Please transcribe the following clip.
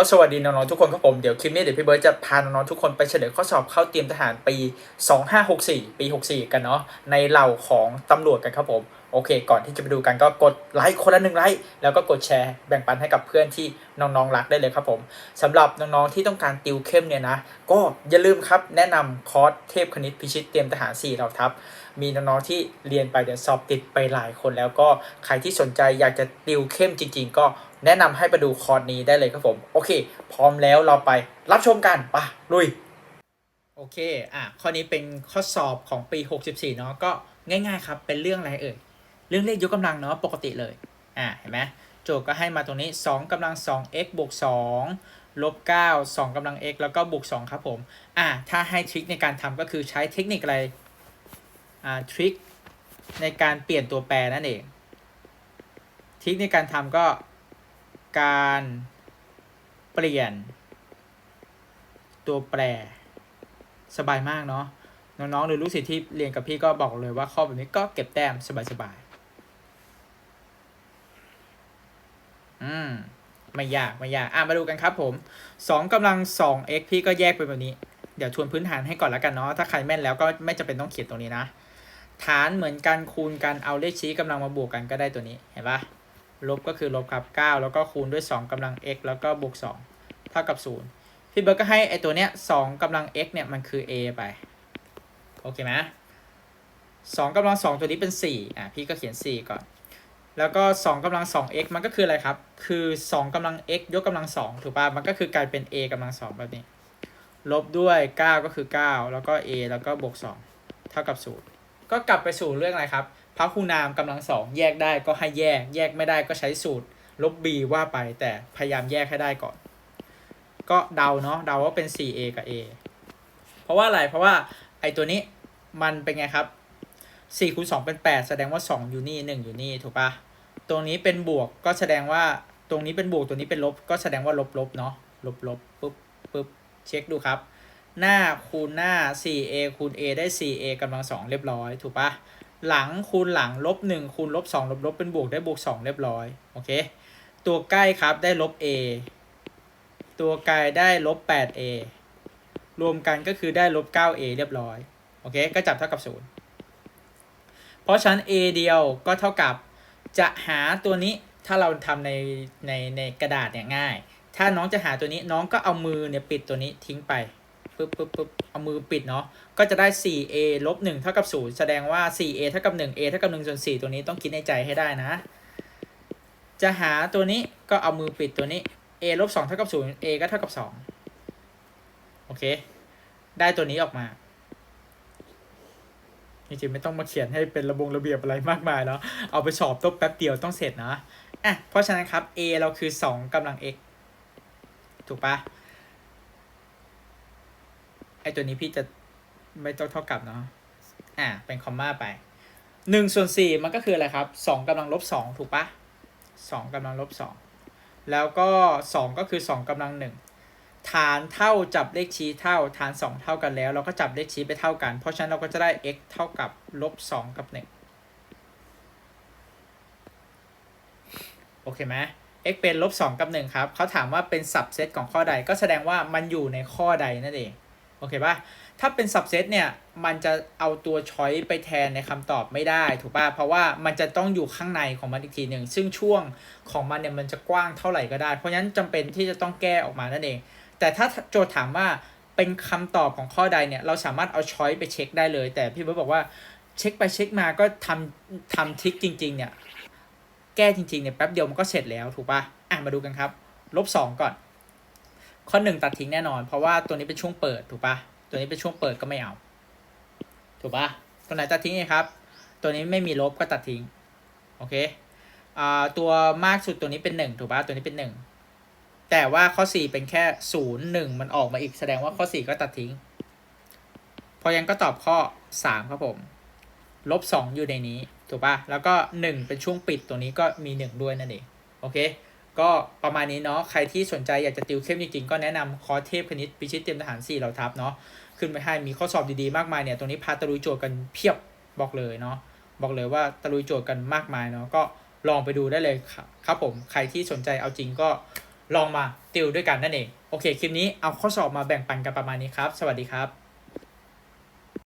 ก็สวัสดีน้องๆทุกคนครับผม เดี๋ยวคลิปนี้เดี๋ยวพี่เบิร์ดจะพาน้องๆทุกคนไปเฉลยข้อสอบเข้าเตรียมทหารปี 2564 ปี 64 กันเนาะในเหล่าของตำรวจกันครับผมโอเค ก่อนที่จะไปดูกันก็กดไลค์คนละหนึ่งไลค์แล้วก็กดแชร์แบ่งปันให้กับเพื่อนที่น้องๆรักได้เลยครับผมสำหรับน้องๆที่ต้องการติวเข้มเนี่ยนะ ก็อย่าลืมครับแนะนำคอร์สเทพคณิตพิชิตเตรียมทหาร4เหล่าทัพมีน้องๆที่เรียนไปเดี๋ยวสอบติดไปหลายคนแล้วก็ใครที่สนใจอยากจะติวเข้มจริง ๆ ก็ แนะนำให้ไปดูคอร์สนี้ได้เลยครับผม โอเค พร้อมแล้วเราไปรับชมกันปะลุย โอเค อะ ข้อนี้เป็นข้อสอบของปี 64 เนาะก็ง่าย ๆ ครับ เป็นเรื่องอะไรเอ่ย เรื่องเลขยกกำลังเนาะปกติเลย อะ เห็นไหมโจทย์ก็ให้มาตรงนี้ 2กำลัง 2 x บวก2ลบ9 2กำลัง x แล้วก็บวก 2 ครับผม อะ ถ้าให้ทริคในการทำก็คือใช้เทคนิคอะไร อ่า ทริคในการเปลี่ยนตัวแปรนั่นเอง ทริคในการทำก็ การเปลี่ยน ตัวแปร สบายมากเนาะน้องๆหรือลูกศิษย์ที่เรียนกับพี่ก็บอกเลยว่าข้อแบบนี้ก็เก็บแต้มสบายๆอืมไม่ยากไม่ยากอะมาดูกันครับผมสองกำลังสอง x พี่ก็แยกไปแบบนี้ เดี๋ยวทวนพื้นฐานให้ก่อนแล้วกันเนาะถ้าใครแม่นแล้วก็ไม่จำเป็นต้องเขียนตรงนี้นะฐานเหมือนกันคูณกันเอาเลขชี้กำลังมาบวกกันก็ได้ตัวนี้เห็นปะ ลบก็คือลบครับ 9 แล้วก็คูณด้วย 2กำลัง x แล้วก็บวก 2 เท่ากับ 0 พี่เบิร์ดก็ให้ไอตัวเนี้ย2กำลัง x เนี่ยมันคือ a ไป โอเคไหมสองกำลังสองตัวนี้เป็น 4 อะ พี่ก็เขียน 4 ก่อน แล้วก็ 2กำลัง 2x มันก็คืออะไรครับ คือ 2กำลัง x ยกกำลัง 2 ถูกป่ะ มันก็คือกลายเป็น a กำลัง 2 แบบนี้ ลบด้วย 9 ก็คือ 9 แล้วก็ a แล้วก็บวก 2 เท่ากับ 0 ก็กลับไปสู่เรื่องอะไรครับ พหุนามกำลังสองแยกได้ก็ให้แยก แยกไม่ได้ก็ใช้สูตร ลบ b ว่าไปแต่พยายามแยกให้ได้ก่อน ก็เดาเนาะเดาว่าเป็น 4a กับ a เพราะว่าอะไรเพราะว่าไอตัวนี้มันเป็นไงครับ4คูณ2เป็น 8 แสดงว่า 2 อยู่นี่ 1 อยู่นี่ ถูกปะตรงนี้เป็นบวกก็แสดงว่าตรงนี้เป็นบวกตัวนี้เป็นลบ ก็แสดงว่าลบลบเนาะลบลบปุ๊บปุ๊บเช็คดูครับ หน้าคูณหน้า 4a คูณ a ได้ 4a กำลังสองเรียบร้อย ถูกปะ หลังคูณหลังลบหนึ่งคูณลบสองลบลบเป็นบวกได้บวกสองเรียบร้อยโอเคตัวใกล้ครับได้ลบ a ตัวไกลได้ลบ 8a รวมกันก็คือได้ลบ 9a เรียบร้อยโอเคก็จับเท่ากับศูนย์เพราะฉะนั้น a เดียวก็เท่ากับจะหาตัวนี้ถ้าเราทำในในในกระดาษเนี่ยง่าย ถ้าน้องจะหาตัวนี้น้องก็เอามือเนี่ยปิดตัวนี้ทิ้งไป ปึ๊บปึ๊บปึ๊บเอามือปิดเนาะก็จะได้ 4a ลบ1เท่ากับ 0 แสดงว่า 4a เท่ากับ 1a เท่ากับ1ส่วน4ตัวนี้ต้องคิดในใจให้ได้นะ จะหาตัวนี้ก็เอามือปิดตัวนี้ a ลบ2เท่ากับ 0 a ก็เท่ากับ 2 โอเค ได้ตัวนี้ออกมาจริงๆไม่ต้องมาเขียนให้เป็นระบงระเบียบอะไรมากมายแล้วเอาไปสอบต๊บแป๊บเดียวต้องเสร็จนะอะเพราะฉะนั้นครับ a เราคือ 2กำลัง x ถูกปะ อตัวนี้พี่จะไม่ต้องเท่ากับเนาะอ่าเป็นคอมมาไปหนึ่งส่วนสี่มันก็คืออะไรครับสองกำลังลบสองถูกปะสองกำลังลบสองแล้วก็สองก็คือสองกำลังหนึ่งฐานเท่าจับเลขชี้เท่าฐานสองเท่ากันแล้ว เราก็จับเลขชี้ไปเท่ากัน เพราะฉะนั้นเราก็จะได้ x เท่ากับลบสองกับหนึ่งโอเคไหม x เป็นลบสองกับหนึ่งครับเขาถามว่าเป็นสับเซตของข้อใดก็แสดงว่ามันอยู่ในข้อใดนั่นเอง โอเคปะถ้าเป็นสับเซตเนี่ย มันจะเอาตัวช้อยไปแทนในคำตอบไม่ได้ ถูกปะเพราะว่ามันจะต้องอยู่ข้างในของมันอีกทีหนึ่ง ซึ่งช่วงของมันเนี่ยมันจะกว้างเท่าไหร่ก็ได้ เพราะฉะนั้นจำเป็นที่จะต้องแก้ออกมานั่นเอง แต่ถ้าโจทย์ถามว่าเป็นคำตอบของข้อใดเนี่ย เราสามารถเอาช้อยไปเช็คได้เลย แต่พี่เบิร์ตบอกว่าเช็คไปเช็คมาก็ทำทำทิคจริง ๆ เนี่ย แก้จริงๆเนี่ยแป๊บเดียวมันก็เสร็จแล้วถูกปะอะมาดูกันครับ ลบสองก่อน ข้อหนึ่งตัดทิ้งแน่นอน เพราะว่าตัวนี้เป็นช่วงเปิดถูกปะตัวนี้เป็นช่วงเปิดก็ไม่เอา ถูกปะตัวไหนตัดทิ้งครับ ตัวนี้ไม่มีลบก็ตัดทิ้ง โอเคอ่าตัวมากสุดตัวนี้เป็นหนึ่งถูกปะตัวนี้เป็นหนึ่งแต่ว่าข้อสี่เป็นแค่ศูนย์หนึ่งมันออกมาอีกแสดงว่าข้อสี่ก็ตัดทิ้ง พอยังก็ตอบข้อสามครับผมลบสองอยู่ในนี้ ถูกปะแล้วก็หนึ่งเป็นช่วงปิดตัวนี้ก็มีหนึ่งด้วยนั่นเอง โอเค ก็ประมาณนี้เนาะใครที่สนใจอยากจะติวเข้มจริงๆ ก็แนะนำคอร์สเทพคณิตพิชิตเตรียมทหาร4เหล่าทัพเนาะขึ้นไปให้มีข้อสอบดีๆมากมายเนี่ยตรงนี้พาตะลุยโจทย์กันเพียบบอกเลยเนาะบอกเลยว่าตะลุยโจทย์กันมากมายเนาะก็ลองไปดูได้เลยครับครับผมใครที่สนใจเอาจริงก็ลองมาติวด้วยกันนั่นเองโอเคคลิปนี้เอาข้อสอบมาแบ่งปันกันประมาณนี้ครับ สวัสดีครับ